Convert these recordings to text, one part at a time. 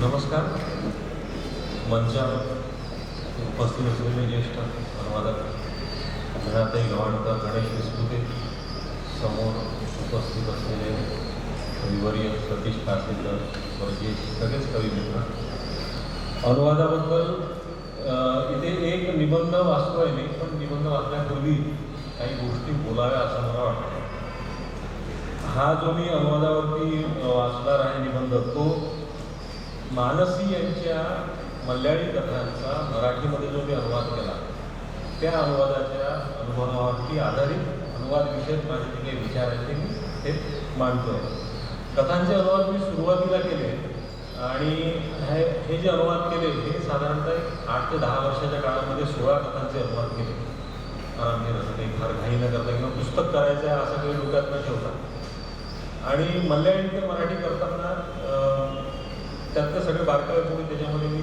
नमस्कार. मंचावर उपस्थित असलेले ज्येष्ठ अनुवादक घरातही गव्हाणकर गणेश विस्कृते समोर उपस्थित असलेले कविवर्य सतीश कासेकर वर्गीय सगळेच कवी मित्र. अनुवादाबद्दल इथे एक निबंध वाचतोय मी पण निबंध वाचण्यापूर्वी काही गोष्टी बोलाव्या असं मला वाटतं हा जो मी अनुवादावरती वाचणार आहे निबंध तो मानसी यांच्या मल्याळी कथांचा मराठीमध्ये जो मी अनुवाद केला त्या अनुवादाच्या अनुभवावरती आधारित अनुवाद विषयक माझे जे काही विचार आहेत ते मी ते आहे. कथांचे अनुवाद मी सुरुवातीला केले आणि हे हे जे अनुवाद केले हे साधारणतः एक आठ ते दहा वर्षाच्या काळामध्ये सोळा कथांचे अनुवाद केले. आरामशीर असं काही फार घाई न करता किंवा पुस्तक करायचं आहे असं काही डोक्यात न ठेवता. आणि मल्याळी ते मराठी करताना त्यातले सगळे बारकावे तुम्ही त्याच्यामध्ये मी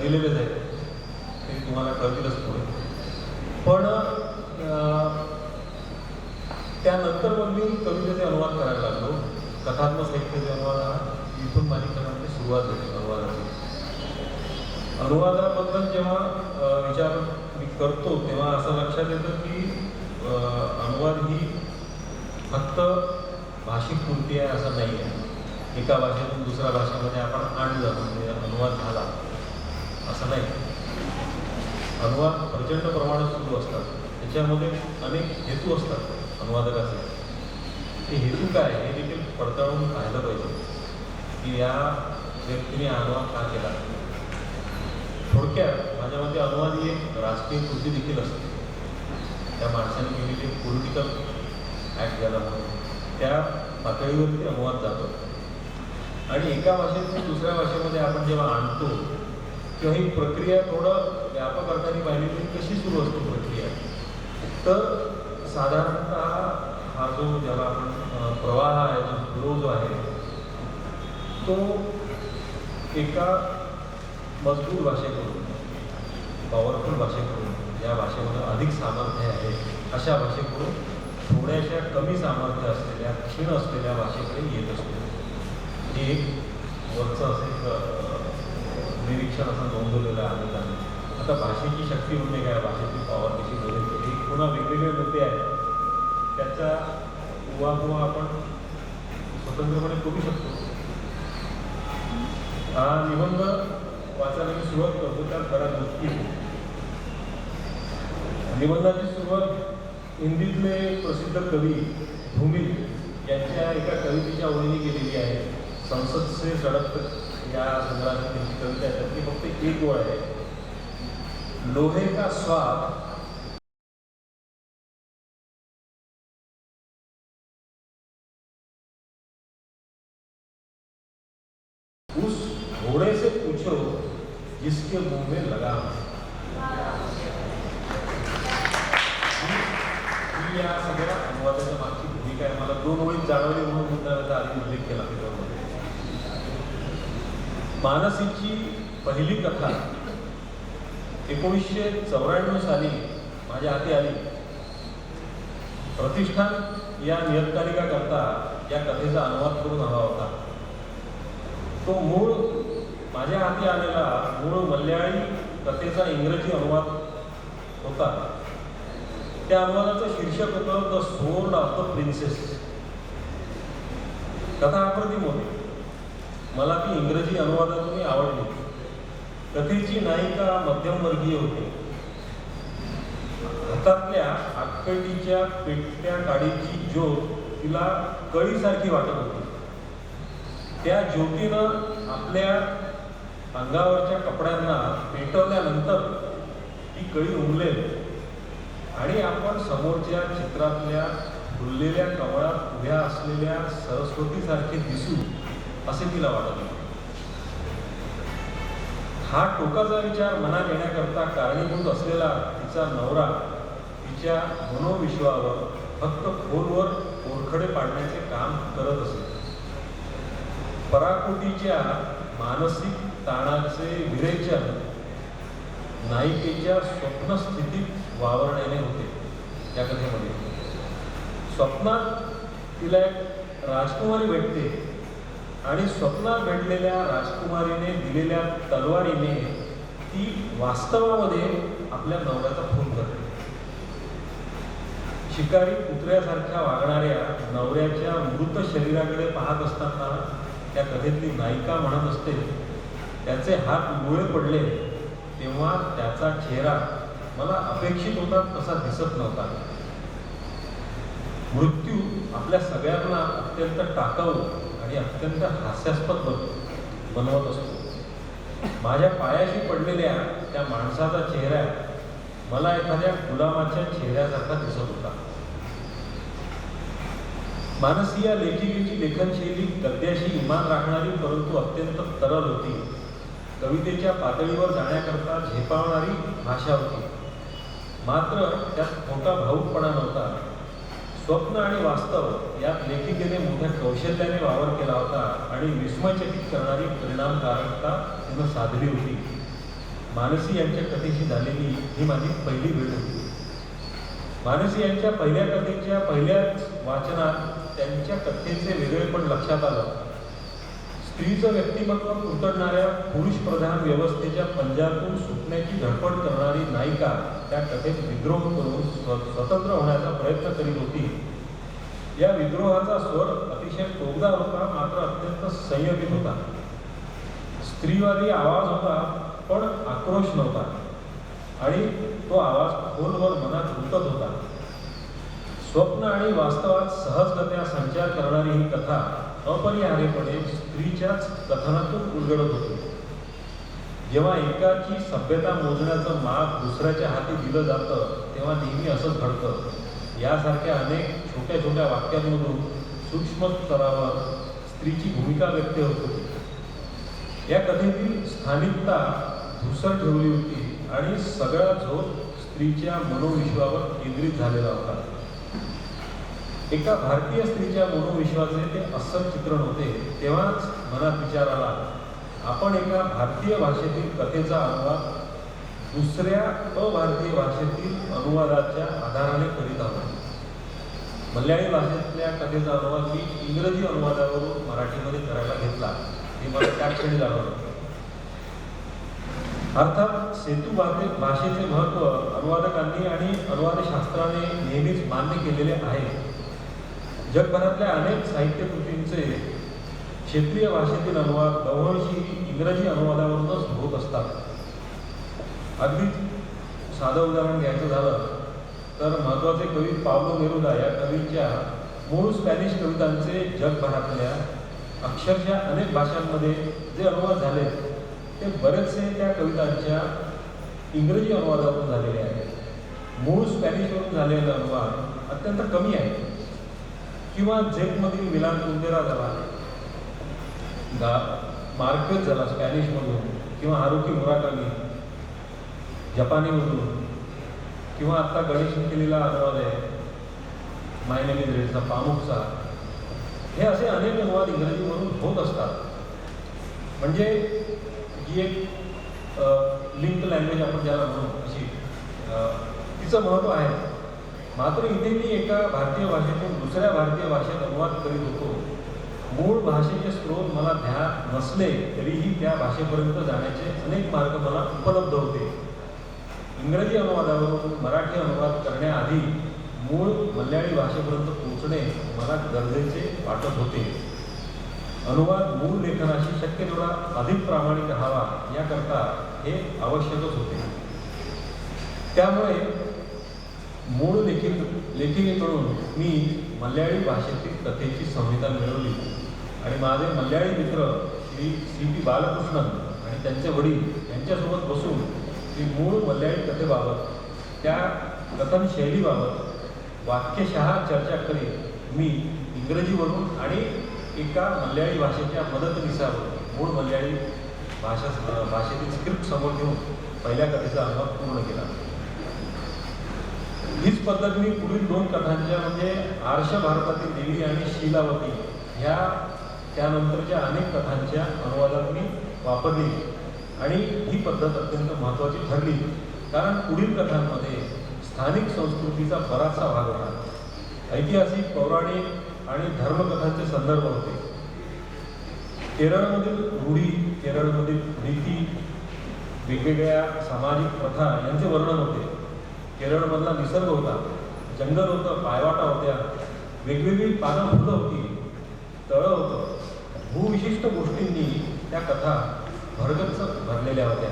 दिलेलेच आहेत. ते तुम्हाला कळतीलच पुढे. पण अं, त्यानंतर मग मी कवितेचे अनुवाद करायला लागलो. कथात्मक साहित्याचे अनुवाद हा इथून माझी कथांची सुरुवात झाली अनुवादाची. अनुवादाबद्दल जेव्हा विचार मी करतो तेव्हा असं लक्षात येतं की अं, अनुवाद ही फक्त भाषिक कृती आहे असं नाही आहे एका भाषेतून दुसऱ्या भाषेमध्ये आपण आणलं म्हणजे अनुवाद झाला. असं नाही. अनुवाद प्रचंड प्रमाणात सुरू असतात. त्याच्यामध्ये अनेक हेतू असतात अनुवादकाचे. ते हेतू काय हे देखील पडताळून पाहिलं पाहिजे. की या व्यक्तीने अनुवाद का केला? थोडक्यात माझ्या मते अनुवाद ही एक राजकीय कृती देखील असते. त्या माणसाने केलेली एक पॉलिटिकल ॲक्ट ज्याला म्हणून त्या पातळीवरती अनुवाद जातो. आणि एका भाषेतून दुसऱ्या भाषेमध्ये आपण जेव्हा आणतो तेव्हा ही प्रक्रिया थोडं व्यापक अर्थाने पाहिली की कशी सुरू असते प्रक्रिया? तर साधारणतः हा जो ज्याला आपण प्रवाह आहे जो फ्लो जो आहे तो एका मजबूत भाषेकडून पॉवरफुल भाषेकडून ज्या भाषेमध्ये अधिक सामर्थ्य आहे अशा भाषेकडून थोड्याशा कमी सामर्थ्य असलेल्या क्षीण असलेल्या भाषेकडे येत असतो. ही एक वरचं असं एक निरीक्षण असं नोंदवलेलं आहे आता भाषेची शक्ती म्हणजे काय? भाषेची पॉवर कशी बदलते? हे पुन्हा वेगवेगळे मुद्दे आहेत. त्याचा उहापोहा आपण स्वतंत्रपणे करू शकतो. हा निबंध वाचायला मी सुरुवात करतो त्यात बऱ्याच गोष्टी निबंधाची सुरुवात हिंदीतले प्रसिद्ध कवी भूमी यांच्या एका कवितेच्या ओळीने केलेली आहे. संसद से सडक तक या संग्रहाची त्यांची कविता आहे त्यातली फक्त एक ओळ आहे लोहे का स्वाद। उस घोड़े से पूछो, जिसके मुँह में लगा ही या सगळ्या अनुवादाच्या मागची भूमिका आहे मला दोन ओळीत जाणवली म्हणून मानसीची पहिली कथा एकोणीसशे चौऱ्याण्णव साली माझ्या हाती आली. प्रतिष्ठान या नियतकालिकाकरता या कथेचा अनुवाद करून हवा होता. तो मूळ माझ्या हाती आलेला मूळ मल्याळी कथेचा इंग्रजी अनुवाद होता. त्या अनुवादाचं शीर्षक होतं the sword of the princess. कथा अप्रतिम होती मला ती इंग्रजी अनुवादातूनही आवडली कथेची नायिका मध्यमवर्गीय होती. हातातल्या आकटीच्या पेटत्या गाडीची ज्योत तिला कळीसारखी वाटत होती. त्या ज्योतीनं आपल्या अंगावरच्या कपड्यांना पेटवल्यानंतर ती कळी उमलेल आणि आपण समोरच्या चित्रातल्या फुललेल्या कमळात उभ्या असलेल्या सरस्वतीसारखे दिसू असे तिला वाटत होते. हा टोकाचा विचार मनात येण्याकरता कारणीभूत असलेला तिचा नवरा तिच्या मनोविश्वावर फक्त खोलवर ओरखडे पाडण्याचे काम करत असे. पराकृतीच्या मानसिक ताणाचे विरेचन नायिकेच्या स्वप्नस्थितीत वावरण्याने होते या कथेमध्ये. स्वप्नात तिला एक राजकुमारी भेटते. आणि स्वप्नात भेटलेल्या राजकुमारीने दिलेल्या तलवारीने ती वास्तवामध्ये आपल्या नवऱ्याचा खून करते. शिकारी कुत्र्यासारख्या वागणाऱ्या नवऱ्याच्या मृत शरीराकडे पाहत असताना त्या कथेतली नायिका म्हणत असते त्याचे हात मुळे पडले तेव्हा त्याचा चेहरा मला अपेक्षित होता तसा दिसत नव्हता. मृत्यू आपल्या सगळ्यांना अत्यंत टाकाऊ आणि अत्यंत हास्यास्पद बनतो बनवत असतो. माझ्या पायाशी पडलेल्या त्या माणसाचा चेहरा मला एखाद्या गुलामाच्या चेहऱ्यासारखा दिसत होता. मानसी या लेखिकेची लेखनशैली गद्याशी इमान राखणारी परंतु अत्यंत तरल होती. कवितेच्या पातळीवर जाण्याकरता झेपावणारी भाषा होती. मात्र त्यात मोठा भाऊकपणा नव्हता. स्वप्न आणि वास्तव यात लेखिकेने मोठ्या कौशल्याने वावर केला होता आणि विस्मयचकित करणारी परिणामकारकता तिनं साधली होती. मानसी यांच्या कथेशी झालेली ही माझी पहिली भेट होती. मानसी यांच्या पहिल्या कथेच्या पहिल्याच वाचनात त्यांच्या कथेचे वेगळेपण लक्षात आलं. स्त्रीचं व्यक्तिमत्व उतरणाऱ्या पुरुष प्रधान व्यवस्थेच्या पंजातून सुटण्याची धडपड करणारी नायिका त्या कथेत विद्रोह करून स्व स्वतंत्र होण्याचा प्रयत्न करीत होती. या विद्रोहाचा स्वर अतिशय टोकदार होता मात्र अत्यंत संयमित होता. स्त्रीवादी आवाज होता पण आक्रोश नव्हता. आणि तो आवाज खोलवर मनात रुतत होता. स्वप्न आणि वास्तवात सहजगत्या संचार करणारी ही कथा अपरिहार्यपणे स्त्रीच्याच कथनातून उलगडत होते. जेव्हा एकाची सभ्यता मोजण्याचं माप दुसऱ्याच्या हाती दिलं जातं तेव्हा नेहमी असंच घडतं. यासारख्या अनेक छोट्या छोट्या वाक्यांमधून सूक्ष्म स्तरावर स्त्रीची भूमिका व्यक्त होते. या कथेतील स्थानिकता धुसर ठेवली होती आणि सगळा झोप स्त्रीच्या मनोविश्वावर केंद्रित झालेला होता. एका भारतीय स्त्रीच्या मनोविश्वाचे ते अस्सल चित्रण होते तेव्हाच मनात विचार आला आपण एका भारतीय भाषेतील कथेचा अनुवाद दुसऱ्या अभारतीय भाषेतील अनुवादाच्या आधाराने करीत आहोत. मल्याळी भाषेतल्या कथेचा अनुवाद मी इंग्रजी अनुवादावरून मराठीमध्ये करायला घेतला. हे मला त्या क्षणी जाणवलं. अर्थात सेतू भाषे भाषेचे महत्त्व अनुवादकांनी आणि अनुवादशास्त्राने नेहमीच मान्य केलेले आहे. जगभरातल्या अनेक साहित्य कृतींचे क्षेत्रीय भाषेतील अनुवाद बव्हंशी इंग्रजी अनुवादावरूनच होत असतात. अगदी साधं उदाहरण घ्यायचं झालं तर महत्त्वाचे कवी पावलो नेरुदा या कवींच्या मूळ स्पॅनिश कवितांचे जगभरातल्या अक्षरशः अनेक भाषांमध्ये जे अनुवाद झाले ते बरेचसे त्या कवितांच्या इंग्रजी अनुवादातून झालेले आहेत. मूळ स्पॅनिशवरून झालेला अनुवाद अत्यंत कमी आहे. किंवा झेपमधील मिलान कुंदेरा झाला गा मार्केट झाला स्पॅनिशमधून किंवा आरोग्य मुराकामी जपानीमधून किंवा आत्ता गणेशने केलेला अनुवाद आहे माय नेम पामुकचा हे असे अनेक अनुवाद इंग्रजीमधून होत असतात. म्हणजे ही एक लिंक लँग्वेज आपण ज्याला म्हणू अशी तिचं महत्त्व आहे. मात्र इथे मी एका भारतीय भाषेतून दुसऱ्या भारतीय भाषेत अनुवाद करीत होतो. मूळ भाषेचे स्रोत मला ध्यान नसले तरीही त्या भाषेपर्यंत जाण्याचे अनेक मार्ग मला उपलब्ध होते. इंग्रजी अनुवादावरून मराठी अनुवाद करण्याआधी मूळ मल्याळी भाषेपर्यंत पोहोचणे मला गरजेचे वाटत होते. अनुवाद मूळ लेखनाशी शक्य तेवढा अधिक प्रामाणिक राहावा याकरता हे आवश्यकच होते. त्यामुळे मूळ लेखिक लेखिकेकडून मी मल्याळी भाषेतील कथेची संहिता मिळवली. आणि माझे मल्याळी मित्र श्री सी पी बालकृष्णन आणि त्यांचे वडील यांच्यासोबत बसून मी मूळ मल्याळी कथेबाबत त्या कथन शैलीबाबत वाक्यशः चर्चा करीत मी इंग्रजीवरून आणि एका मल्याळी भाषेच्या मदतनीसावर मूळ मल्याळी भाषा भाषेतील स्क्रिप्ट समोर घेऊन पहिल्या कथेचा अनुभव पूर्ण केला. हीच पद्धत मी पुढील दोन कथांच्या म्हणजे आर्ष भारतातील देवी आणि शीलावती ह्या त्यानंतरच्या अनेक कथांच्या अनुवादात मी वापरली. आणि ही पद्धत अत्यंत महत्त्वाची ठरली. कारण पुढील कथांमध्ये स्थानिक संस्कृतीचा बराचसा भाग होता. ऐतिहासिक पौराणिक आणि धर्मकथांचे संदर्भ होते. केरळमधील रूढी केरळमधील रीती वेगवेगळ्या सामाजिक प्रथा यांचे वर्णन होते. केरळमधला निसर्ग होता जंगल होतं पायवाटा होत्या वेगवेगळी पानं फुलं होती तळं होतं. भूविशिष्ट गोष्टींनी त्या कथा भरगच्च भरलेल्या होत्या.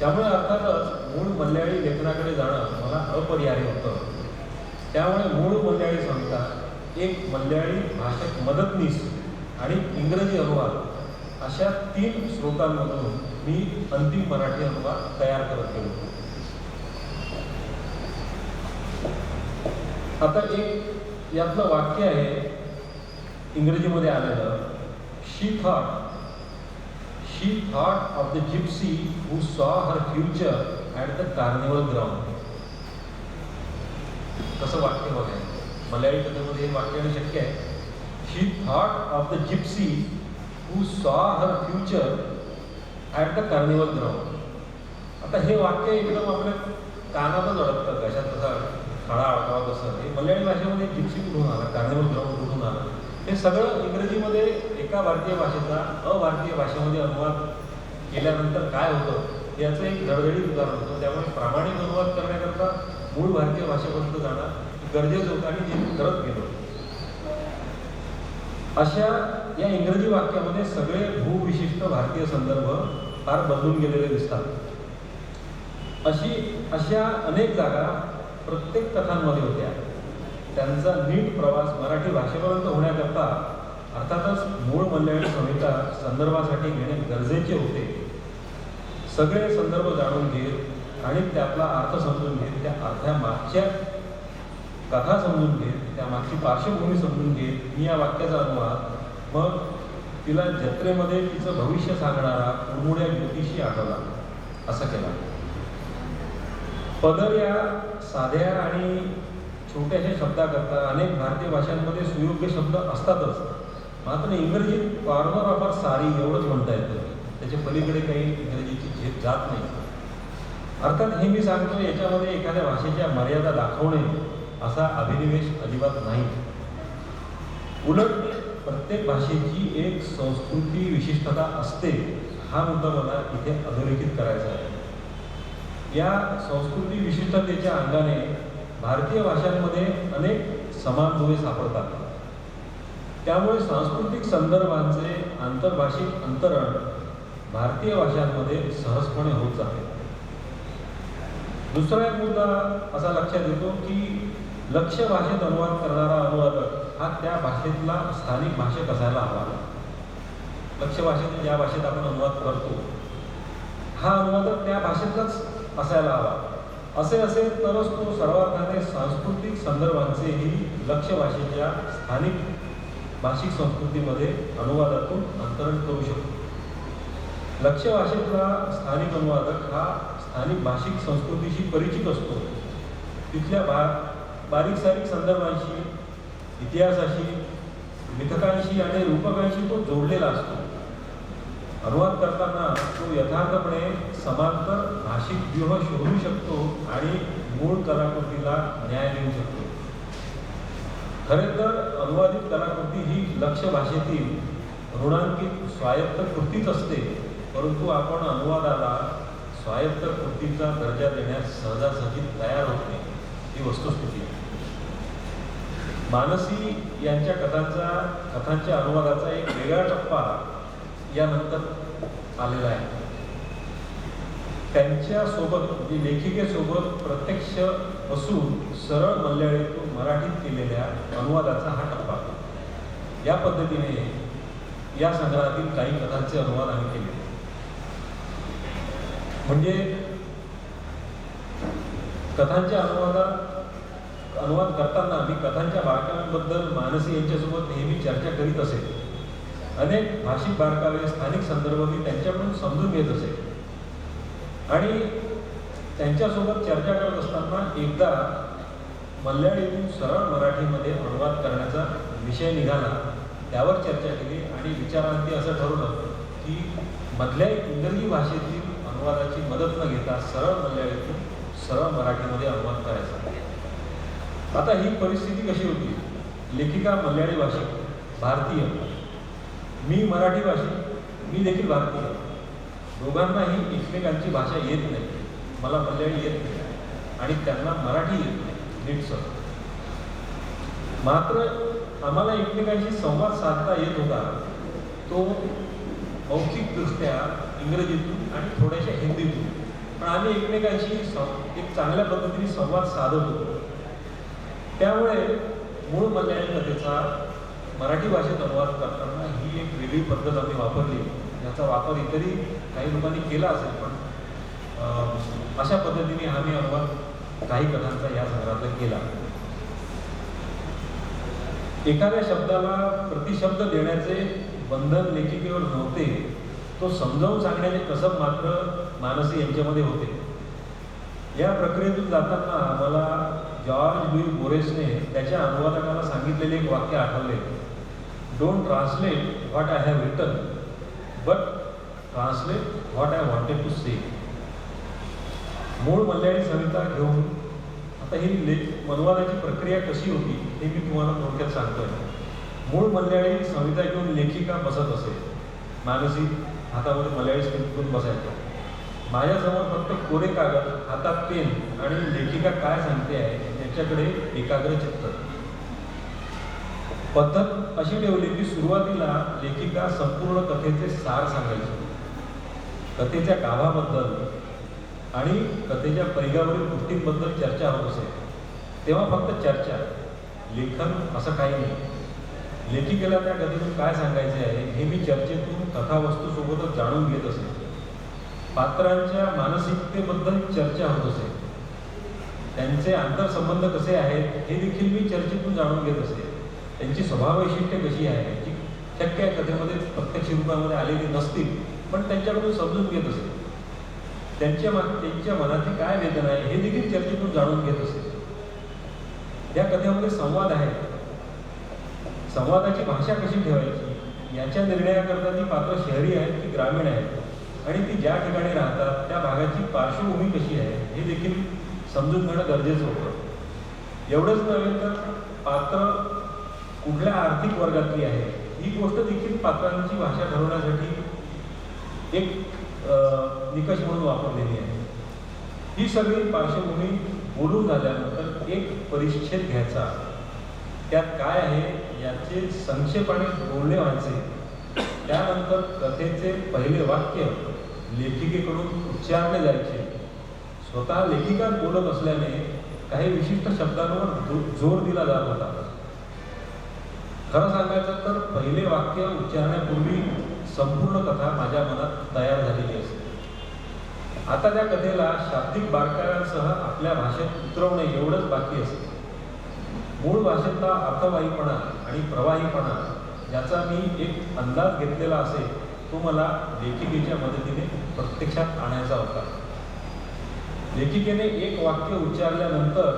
त्यामुळे अर्थातच मूळ मल्याळी लेखनाकडे जाणं मला अपरिहार्य होतं. त्यामुळे मूळ मल्याळी संहिता एक मल्याळी भाषक मदतनीस आणि इंग्रजी अनुवाद अशा तीन स्रोतांमधून मी अंतिम मराठी अनुवाद तयार करत गेलो. आता एक यातलं वाक्य आहे इंग्रजीमध्ये आलेलं she thought she thought of the gypsy who saw her future at the carnival ground कसं वाक्य बघायचं? मल्याळी कथेमध्ये हे वाक्य शक्य आहे. She thought of the gypsy who saw her future at the carnival ground आता हे वाक्य एकदम आपल्या कानातच अडकतं कशात तसा खळा अडकावा कसं हे मल्याळी भाषेमध्ये जिप्सी कुठून आला कार्निवल ग्राउंड कुठून आला. हे सगळं इंग्रजीमध्ये एका भारतीय भाषेचा अभारतीय भाषेमध्ये अनुवाद केल्यानंतर काय होतं याचं एक धडधडीत उदाहरण होतं. त्यामुळे प्रामाणिक अनुवाद करण्याकरता मूळ भारतीय भाषेपर्यंत जाणं गरजेचं होतं आणि ते करत गेलो अशा या इंग्रजी वाक्यामध्ये सगळे भूविशिष्ट भारतीय संदर्भ फार बदलून गेलेले दिसतात. अशी अशा अनेक जागा प्रत्येक कथांमध्ये होत्या. त्यांचा नीट प्रवास मराठी भाषेपर्यंत होण्याकरता अर्थातच मूळ मल्याळी संहिता संदर्भासाठी घेणे गरजेचे होते. सगळे संदर्भ जाणून घेत आणि त्यातला अर्थ समजून घेत त्या अर्थामागच्या कथा समजून घेत त्या मागची पार्श्वभूमी समजून घेत मी या वाक्याचा अनुवाद. मग तिला जत्रेमध्ये तिचं भविष्य सांगणारा उडमुड्या ज्योतिषी आठवला. असं केला. पदर या साध्या आणि छोट्याशा शब्दाकरता अनेक भारतीय भाषांमध्ये सुयोग्य शब्द असतातच. मात्र इंग्रजीत कॉर्नर ऑफ सारी एवढंच म्हणता येतं. त्याच्या पलीकडे काही इंग्रजीची झेप जात नाही. अर्थात हे मी सांगतो याच्यामध्ये एखाद्या भाषेच्या मर्यादा दाखवणे असा अभिनिवेश अजिबात नाही. उलट प्रत्येक भाषेची एक संस्कृती विशिष्टता असते हा मुद्दा मला इथे अधोरेखित करायचा आहे. या संस्कृती विशिष्टतेच्या अंगाने भारतीय भाषांमध्ये अनेक समान दुवे सापडतात. त्यामुळे सांस्कृतिक संदर्भांचे आंतरभाषिक अंतरण भारतीय भाषांमध्ये सहजपणे होत जाते. दुसरा एक मुद्दा असा लक्षात येतो की लक्ष्य भाषेत अनुवाद करणारा अनुवादक हा त्या भाषेतला स्थानिक भाषेत असायला हवा. लक्ष्य भाषेत ज्या भाषेत आपण अनुवाद करतो हा अनुवादक त्या भाषेतलाच असायला हवा. असे असेल तरच तो सर्वार्थाने सांस्कृतिक संदर्भांचेही लक्ष्य भाषेच्या स्थानिक भाषिक संस्कृतीमध्ये अनुवादातून अंतरण करू शकतो. लक्ष्य भाषेतला स्थानिक अनुवादक हा स्थानिक भाषिक संस्कृतीशी परिचित असतो. तिथल्या बा बारीक सारीक संदर्भांशी इतिहासाशी लेखकांशी आणि रूपकांशी तो जोडलेला असतो. करताना तो यथार्थपणे समांतर भाषिक व्यूह शोधू शकतो आणि मूळ कलाकृतीला न्याय देऊ शकतो. खरे तर अनुवादित कलाकृती ही लक्ष्य भाषेतील ऋणांकित स्वायत्त कृतीच असते परंतु आपण अनुवादाला स्वायत्त कृतीचा दर्जा देण्यास सहजासहजी तयार होत नाही ही वस्तुस्थिती मानसी यांच्या कथांचा कथांच्या अनुवादाचा एक वेगळा टप्पा यानंतर आलेला आहे. त्यांच्यासोबत म्हणजे लेखिकेसोबत प्रत्यक्ष बसून सरळ मल्याळीतून मराठीत केलेल्या अनुवादाचा हा टप्पा. या पद्धतीने या संग्रहातील काही कथांचे अनुवाद आम्ही केले. म्हणजे कथांच्या अनुवादात अनुवाद करताना मी कथांच्या बारकाव्यांबद्दल मानसी यांच्यासोबत नेहमी चर्चा करीत असे. अनेक भाषिक बारकावे स्थानिक संदर्भ मी त्यांच्याकडून समजून घेत असे. आणि त्यांच्यासोबत चर्चा करत असताना एकदा मल्याळीतून सरळ मराठीमध्ये अनुवाद करण्याचा विषय निघाला. त्यावर चर्चा केली आणि विचारांती असं ठरवलं की मधल्या इंग्रजी भाषेतील अनुवादाची मदत न घेता सरळ मल्याळीतून सरळ मराठीमध्ये अनुवाद करायचा. आता ही परिस्थिती कशी होती? लेखिका मल्याळी भाषिक भारतीय. मी मराठी भाषिक मी देखील भारतीय. दोघांनाही एकमेकांची भाषा येत नाही. मला मल्याळी येत नाही. आणि त्यांना मराठी येत नाही. नीटसर मात्र आम्हाला एकमेकांशी संवाद साधता येत होता. तो मौखिकदृष्ट्या इंग्रजीतून आणि थोड्याशा हिंदीतून. पण आम्ही एकमेकांशी एक चांगल्या पद्धतीने संवाद साधत होतो. त्यामुळे मूळ मल्याळी कथेचा मराठी भाषेत अनुवाद करताना ही एक वेगळी पद्धत आम्ही वापरली. याचा वापर इतरही काही लोकांनी केला असेल पण अशा पद्धतीने आम्ही अनुवाद काही कथांचा या संग्रहातला केला. एखाद्या शब्दाला प्रतिशब्द देण्याचे बंधन लेखिकेवर नव्हते तो समजावून सांगण्याचे कसब मात्र मानसी यांच्यामध्ये होते. या प्रक्रियेतून जाताना मला जॉर्ज लुई बोरेसने त्याच्या अनुवादकाला सांगितलेले एक वाक्य Athawale. Don't translate what I have written but translate what I wanted to say मूळ मल्याळी संहिता घेऊन आता ही लेख अनुवादाची प्रक्रिया कशी होती हे मी तुम्हाला थोडक्यात सांगतोय. मूळ मल्याळी संहिता घेऊन लेखिका बसत असे. मानसी हातामध्ये मल्याळी स्क्रिप्ट बसायचं. माझ्यासमोर फक्त कोरे कागद हातात पेन आणि लेखिका काय सांगते आहे त्याच्याकडे एकाग्र चित्त. पद्धत अशी ठेवली की सुरुवातीला लेखिका संपूर्ण कथेचे सार सांगायचे. कथेच्या गाभाबद्दल आणि कथेच्या परिघावरील गोष्टींबद्दल चर्चा होत असे. तेव्हा फक्त चर्चा लेखन असं काही नाही. लेखिकेला त्या कथेतून काय सांगायचे आहे हे मी चर्चेतून कथावस्तूसोबतच जाणून घेत असे. पात्रांच्या मानसिकतेबद्दल चर्चा होत असे. त्यांचे आंतरसंबंध कसे आहेत हे देखील मी चर्चेतून जाणून घेत असे. त्यांची स्वभाव कशी आहे? जी शक्य आहे कथेमध्ये प्रत्यक्ष रूपामध्ये आलेली नसतील पण त्यांच्याकडून समजून घेत असेल. त्यांच्या मा त्यांच्या मनाची काय वेदना आहे हे देखील चर्चेतून जाणून घेत असेल. या कथेमध्ये संवाद आहे. संवादाची भाषा कशी ठेवायची? याच्या निर्णयाकरता ती पात्र शहरी आहेत की ग्रामीण आहेत. आणि ती ज्या ठिकाणी राहतात त्या भागाची पार्श्वभूमी कशी आहे हे देखील समजून घेणं गरजेचं होतं. एवढंच नव्हे तर पात्र कुठल्या आर्थिक वर्गातली आहे? ही गोष्ट देखील पात्रांची भाषा ठरवण्यासाठी एक निकष म्हणून वापरलेली आहे. ही सगळी पार्श्वभूमी बोलून झाल्यानंतर एक परिच्छेद घ्यायचा. त्यात काय आहे याचे संक्षेपाने बोलणे व्हायचे. त्यानंतर कथेचे पहिले वाक्य लेखिकेकडून उच्चारले जायचे. स्वतः लेखिका बोलत असल्याने काही विशिष्ट शब्दांवर जोर दिला जात होता. खरं सांगायचं तर पहिले वाक्य उच्चारण्यापूर्वी संपूर्ण कथा माझ्या मनात तयार झालेली असते. आता त्या कथेला शाब्दिक बारकाव्यांसह आपल्या भाषेत उतरवणे एवढंच बाकी असते. मूळ भाषेतला अर्थवाहीपणा आणि प्रवाहीपणा याचा मी एक अंदाज घेतलेला असेल तो मला लेखिकेच्या मदतीने प्रत्यक्षात आणायचा होता. लेखिकेने एक वाक्य उच्चारल्यानंतर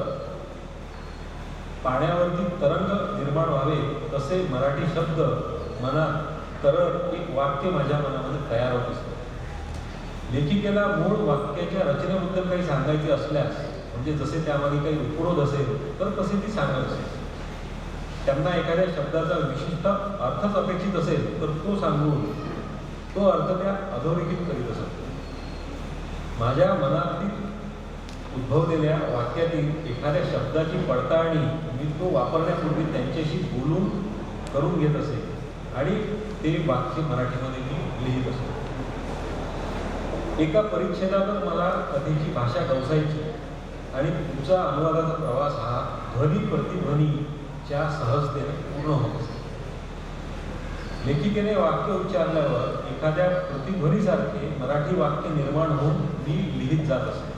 पाण्यावरती तरंग निर्माण व्हावे तसे मराठी शब्द मनात तरळ एक वाक्य माझ्या मनामध्ये तयार होत असते. लेखिकेला मूळ वाक्याच्या रचनेबद्दल काही सांगायचे असल्यास म्हणजे जसे त्यामध्ये काही उपरोध असेल तर तसे ती सांगत असेल. त्यांना एखाद्या शब्दाचा विशिष्ट अर्थच अपेक्षित असेल तर तो सांगून तो अर्थ त्या अधोरेखित करीत असत. माझ्या मनातील उद्भवलेल्या वाक्यातील एखाद्या शब्दाची पडताळणी मी तो वापरण्यापूर्वी त्यांच्याशी बोलून करून घेत असे आणि ते वाक्य मराठीमध्ये मी लिहित असे. एका परिच्छेदातच मला कथेची भाषा गवसायची आणि तुमचा अनुवादाचा प्रवास हा ध्वनी प्रतिध्वनीच्या सहजतेने पूर्ण होत असे. लेखिकेने वाक्य उच्चारल्यावर एखाद्या प्रतिध्वनीसारखे मराठी वाक्य निर्माण होऊन मी लिहित जात असे.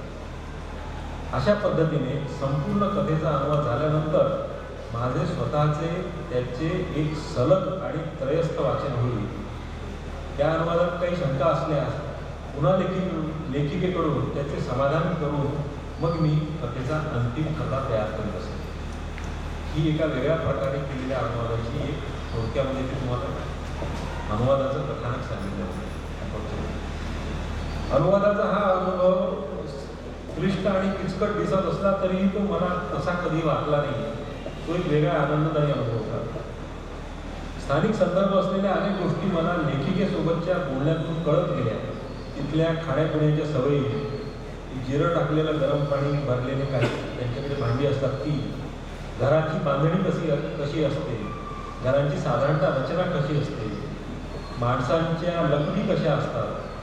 अशा पद्धतीने संपूर्ण कथेचा अनुवाद झाल्यानंतर माझे स्वतःचे त्याचे एक सलग आणि त्रयस्थ वाचन होईल. त्या अनुवादात काही शंका असल्यास पुन्हा लेखिक लेखिकेकडून त्याचे समाधान करून मग मी कथेचा अंतिम कथा तयार करीत असे ही एका वेगळ्या प्रकारे केलेल्या अनुवादाची एक थोडक्यामध्ये मी तुम्हाला अनुवादाचं कथानक सांगितलं होतं. अनुवादाचा हा अनुभव क्लिष्ट आणि किचकट दिसत असला तरीही तो मला तसा कधी वाटला नाही. तो एक वेगळा आनंददायी अनुभव होता. स्थानिक संदर्भ असलेल्या अनेक गोष्टी मला लेखिकेसोबतच्या बोलण्यातून कळत गेल्या. तिथल्या खाण्यापिण्याच्या सवयी जिरं टाकलेलं गरम पाणी भरलेले काही त्यांच्याकडे भांडी असतात ती. घराची बांधणी कशी कशी असते? घरांची साधारणतः रचना कशी असते? माणसांच्या लकडी कशा असतात?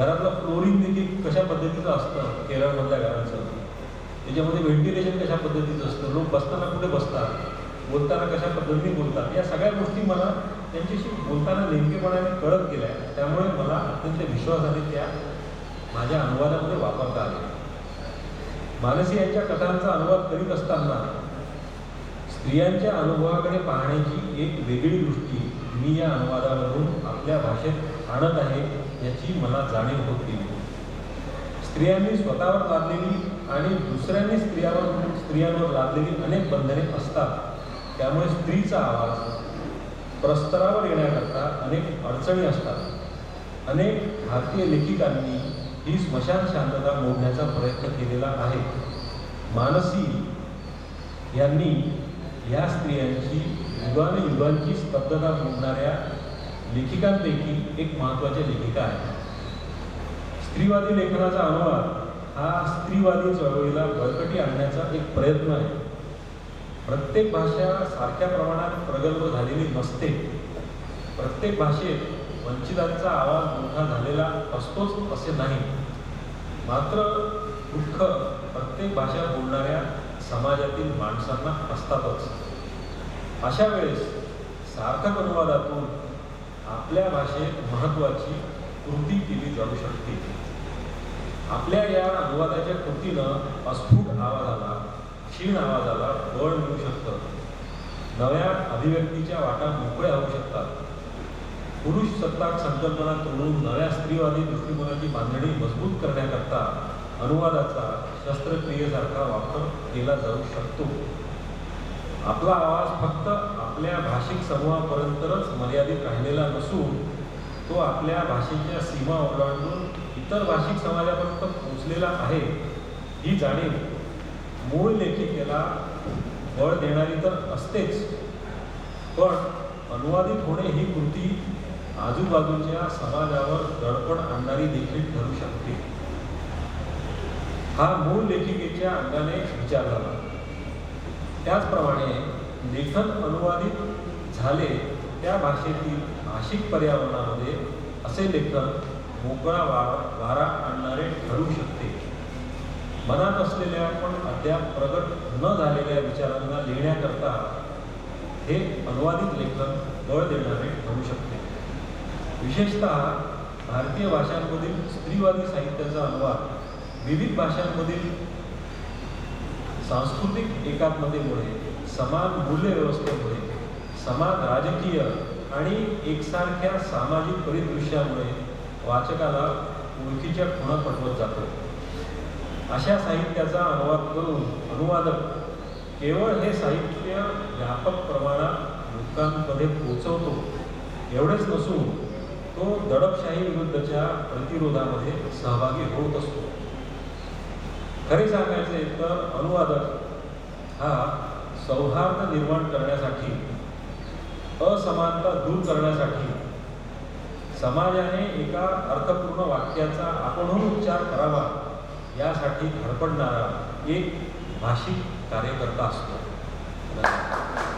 घरातलं फ्लोरिंग देखील कशा पद्धतीचं असतं? केरळमधल्या घरांचं. त्याच्यामध्ये व्हेंटिलेशन कशा पद्धतीचं असतं? लोक बसताना कुठे बसतात? बोलताना कशा पद्धतीने बोलतात? या सगळ्या गोष्टी मला त्यांच्याशी बोलताना नेमकेपणाने कळत गेल्या. त्यामुळे मला अत्यंत विश्वासाने त्या माझ्या अनुवादामध्ये वापरता आल्या. मानसी यांच्या कथांचा अनुवाद करीत असताना स्त्रियांच्या अनुभवाकडे पाहण्याची एक वेगळी दृष्टी मी या अनुवादामधून आपल्या भाषेत आणत आहे. याची मला जाणीव होत. गेली स्त्रियांनी स्वतःवर लादलेली आणि दुसऱ्यांनी स्त्रियावर स्त्रियांवर लादलेली अनेक बंधने असतात. त्यामुळे स्त्रीचा आवाज प्रस्तरावर येण्याकरता अनेक अडचणी असतात. अनेक भारतीय लेखिकांनी ही स्मशान शांतता मोडण्याचा प्रयत्न केलेला आहे. मानसी यांनी या स्त्रियांची युगानुयुगांची स्तब्धता मोडणाऱ्या लेखिकांपैकी एक महत्त्वाच्या लेखिका आहे स्त्रीवादी लेखनाचा अनुवाद हा स्त्रीवादी चळवळीला बळकटी आणण्याचा एक प्रयत्न आहे. प्रत्येक भाषा सारख्या प्रमाणात प्रगल्भ झालेली नसते. प्रत्येक भाषेत वंचितांचा आवाज मोठा झालेला असतोच असे नाही. मात्र दुःख प्रत्येक भाषा बोलणाऱ्या समाजातील माणसांना असतातच. अशा वेळेस सार्थक अनुवादातून आपल्या भाषेत महत्त्वाची कृती केली जाऊ शकते. आपल्या या अनुवादाच्या कृतीनं अस्फुट आवाजाला क्षीण आवाजाला बळ मिळू शकतं. नव्या अभिव्यक्तीच्या वाटा मोकळ्या होऊ शकतात. पुरुष सत्ताक संकल्पना तोडून नव्या स्त्रीवादी दृष्टिकोनाची बांधणी मजबूत करण्याकरता अनुवादाचा शस्त्रक्रियेसारखा वापर केला जाऊ शकतो. आपला आवाज फक्त आपल्या भाषिक समूहापर्यंतच मर्यादित राहिलेला नसून तो आपल्या भाषेच्या सीमा ओलांडून इतर भाषिक समाजापर्यंत पोचलेला आहे ही जाणीव. मूळ लेखिकेला बळ देणारी तर असतेच पण अनुवादित होणे ही कृती आजूबाजूच्या समाजावर दडपण आणणारी देखील ठरू शकते. हा मूळ लेखिकेच्या अंगाने विचार झाला. त्याचप्रमाणे लेखन अनुवादित झाले त्या भाषेतील भाषिक पर्यावरणामध्ये असे लेखन मोकळा वा वारा आणणारे ठरू शकते. मनात असलेल्या पण अद्याप प्रगट न झालेल्या विचारांना लिहिण्याकरता हे अनुवादित लेखन बळ देणारे ठरू शकते. विशेषतः भारतीय भाषांमधील स्त्रीवादी साहित्याचा अनुवाद विविध भाषांमधील सांस्कृतिक एकात्मतेमुळे समान मूल्य व्यवस्थेमुळे समान राजकीय आणि एकसारख्या सामाजिक परिदृश्यामुळे वाचकाला ओळखीच्या खुणा पटवत जातो. अशा साहित्याचा अनुवाद करून अनुवादक केवळ हे साहित्य व्यापक प्रमाणात लोकांमध्ये पोचवतो एवढेच नसून तो दडपशाही विरुद्धच्या प्रतिरोधामध्ये सहभागी होत असतो. खरे सांगायचे तर अनुवादक हा सौहार्द निर्माण करण्यासाठी असमानता दूर करण्यासाठी समाजाने एका अर्थपूर्ण वाक्याचा आपणहून उच्चार करावा यासाठी धडपडणारा एक भाषिक कार्यकर्ता असतो. धन्यवाद.